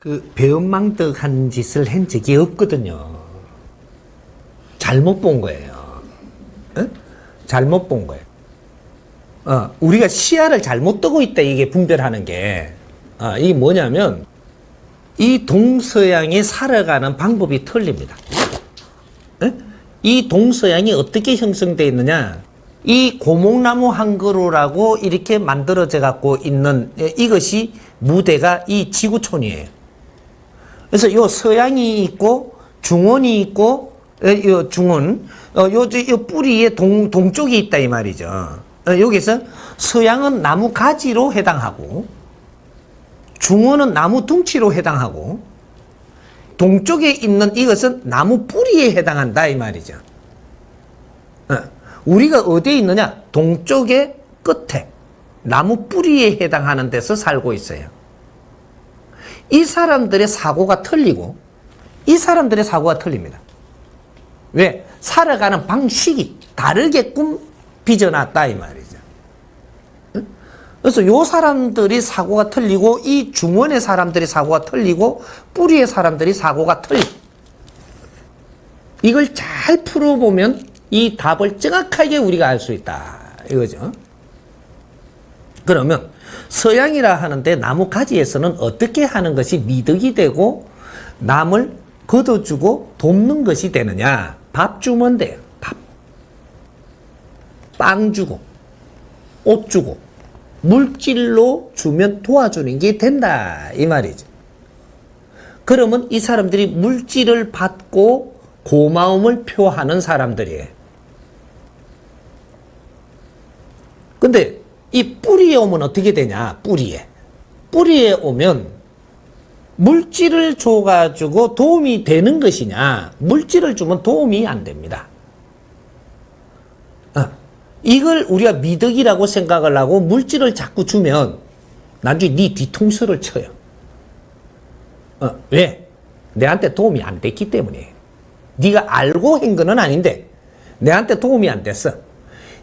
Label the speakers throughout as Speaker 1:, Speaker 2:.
Speaker 1: 그 배은망덕한 짓을 한 적이 없거든요. 잘못 본 거예요. 어? 잘못 본 거예요. 어, 우리가 시야를 잘못 뜨고 있다 이게 분별하는 게 어, 이게 뭐냐면 이 동서양이 살아가는 방법이 틀립니다. 어? 이 동서양이 어떻게 형성되어 있느냐? 이 고목나무 한 그루라고 이렇게 만들어져 갖고 있는 예, 이것이 무대가 이 지구촌이에요. 그래서 요 서양이 있고 중원이 있고 어, 요 중원 어, 요, 저- 요 뿌리에 동, 동쪽이 있다 이 말이죠. 어, 여기서 서양은 나무 가지로 해당하고 중원은 나무 둥치로 해당하고 동쪽에 있는 이것은 나무 뿌리에 해당한다 이 말이죠. 어, 우리가 어디에 있느냐? 동쪽의 끝에 나무 뿌리에 해당하는 데서 살고 있어요. 이 사람들의 사고가 틀리고 이 사람들의 사고가 틀립니다. 왜? 살아가는 방식이 다르게끔 빚어놨다 이 말이죠. 응? 그래서 요 사람들이 사고가 틀리고 이 중원의 사람들이 사고가 틀리고 뿌리의 사람들이 사고가 틀리. 이걸 잘 풀어보면 이 답을 정확하게 우리가 알 수 있다 이거죠. 그러면 서양이라 하는데 나무 가지에서는 어떻게 하는 것이 미덕이 되고 남을 걷어주고 돕는 것이 되느냐? 밥 주면 돼요. 밥. 빵 주고, 옷 주고, 물질로 주면 도와주는 게 된다. 이 말이죠. 그러면 이 사람들이 물질을 받고 고마움을 표하는 사람들이에요. 근데 이 뿌리에 오면 어떻게 되냐? 뿌리에. 뿌리에 오면 물질을 줘가지고 도움이 되는 것이냐? 물질을 주면 도움이 안 됩니다. 어, 이걸 우리가 미덕이라고 생각을 하고 물질을 자꾸 주면 나중에 네 뒤통수를 쳐요. 어, 왜? 내한테 도움이 안 됐기 때문이에요. 네가 알고 한 거는 아닌데 내한테 도움이 안 됐어.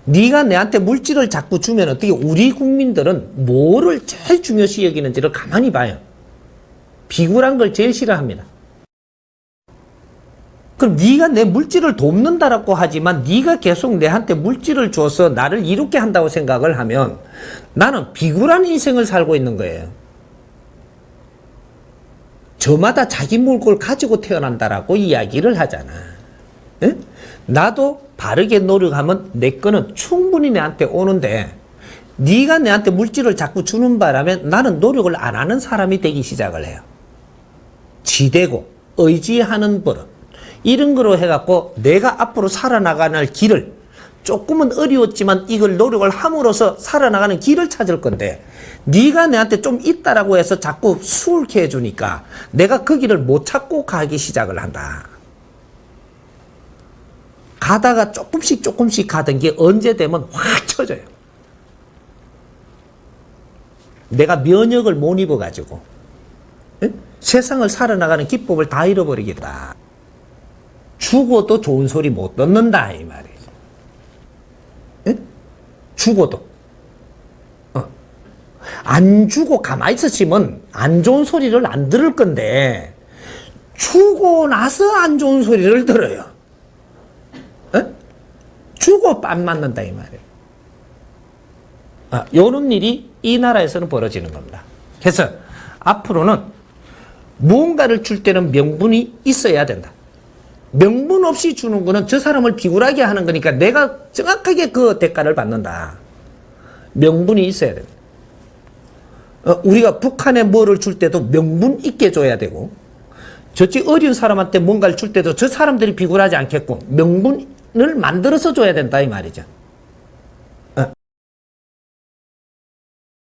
Speaker 1: 네가 내한테 물질을 자꾸 주면 어떻게 우리 국민들은 뭐를 제일 중요시 여기는지를 가만히 봐요. 비굴한 걸 제일 싫어합니다. 그럼 네가 내 물질을 돕는다라고 하지만 네가 계속 내한테 물질을 줘서 나를 이롭게 한다고 생각을 하면 나는 비굴한 인생을 살고 있는 거예요. 저마다 자기 물건을 가지고 태어난다라고 이야기를 하잖아. 응? 나도 바르게 노력하면 내 거는 충분히 내한테 오는데 네가 내한테 물질을 자꾸 주는 바람에 나는 노력을 안 하는 사람이 되기 시작을 해요. 지대고 의지하는 버릇 이런 거로 해갖고 내가 앞으로 살아나가는 길을 조금은 어려웠지만 이걸 노력을 함으로써 살아나가는 길을 찾을 건데 네가 내한테 좀 있다라고 해서 자꾸 수월케 해주니까 내가 그 길을 못 찾고 가기 시작을 한다. 가다가 조금씩 조금씩 가던 게 언제 되면 확 쳐져요. 내가 면역을 못 입어가지고 예? 세상을 살아나가는 기법을 다 잃어버리겠다. 죽어도 좋은 소리 못 듣는다 이 말이죠. 예? 죽어도 어. 안 주고 가만히 있었으면 안 좋은 소리를 안 들을 건데 죽고 나서 안 좋은 소리를 들어요. 어? 주고 빤 맞는다 이 말이에요. 아, 요런 일이 이 나라에서는 벌어지는 겁니다. 그래서 앞으로는 무언가를 줄 때는 명분이 있어야 된다. 명분 없이 주는 거는 저 사람을 비굴하게 하는 거니까 내가 정확하게 그 대가를 받는다. 명분이 있어야 됩니다. 어, 우리가 북한에 뭐를 줄 때도 명분 있게 줘야 되고 저쪽 어려운 사람한테 뭔가를 줄 때도 저 사람들이 비굴하지 않게끔 명분 을 만들어서 줘야 된다 이 말이죠.